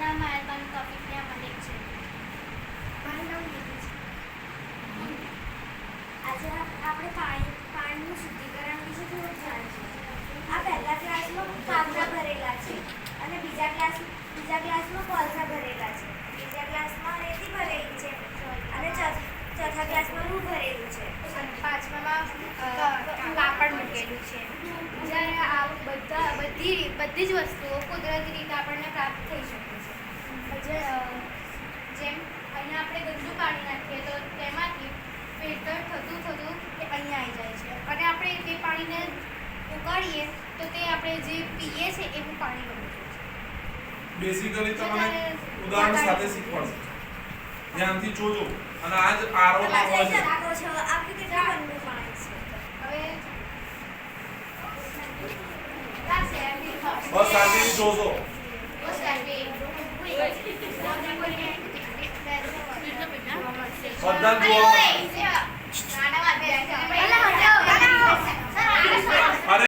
નામ આલ્બાની ટોપિક છે. આજે આપણે પાણી પાણીનું શુદ્ધિકરણ વિશે થોડું જાણીશું આ પહેલા ક્લાસમાં કાગડા ભરેલા છે અને બીજા બીજા ક્લાસમાં કોલસા ભરેલા છે. બીજા ક્લાસમાં રેતી ભરેલી છે અને ચોથા ક્લાસમાં રૂ ભરેલું છે. પાંચમામાં કાપડ મૂકેલું છે. જ્યારે આ બધા બધી બધી જ વસ્તુઓ કુદરતી રીતે આપણને પ્રાપ્ત થઈ જે, જેમ અહીંયા આપણે ગંદુ પાણી નાખીએ તો તેમાંથી ફિલ્ટર થતું થતું તે અહીંયા આવી જાય છે. અને આપણે તે પાણીને ઉકાળીએ તો તે આપણે જે પીએ છે એવું પાણી બની જાય છે. બેઝિકલી તમને ઉદાહરણ સાથે શીખવાડશે ધ્યાનથી જોજો. અને આજ આરો નાખવા છે. હવે છે હવે બસ આજે જોજો. બસ આટલી. બધા જોવા.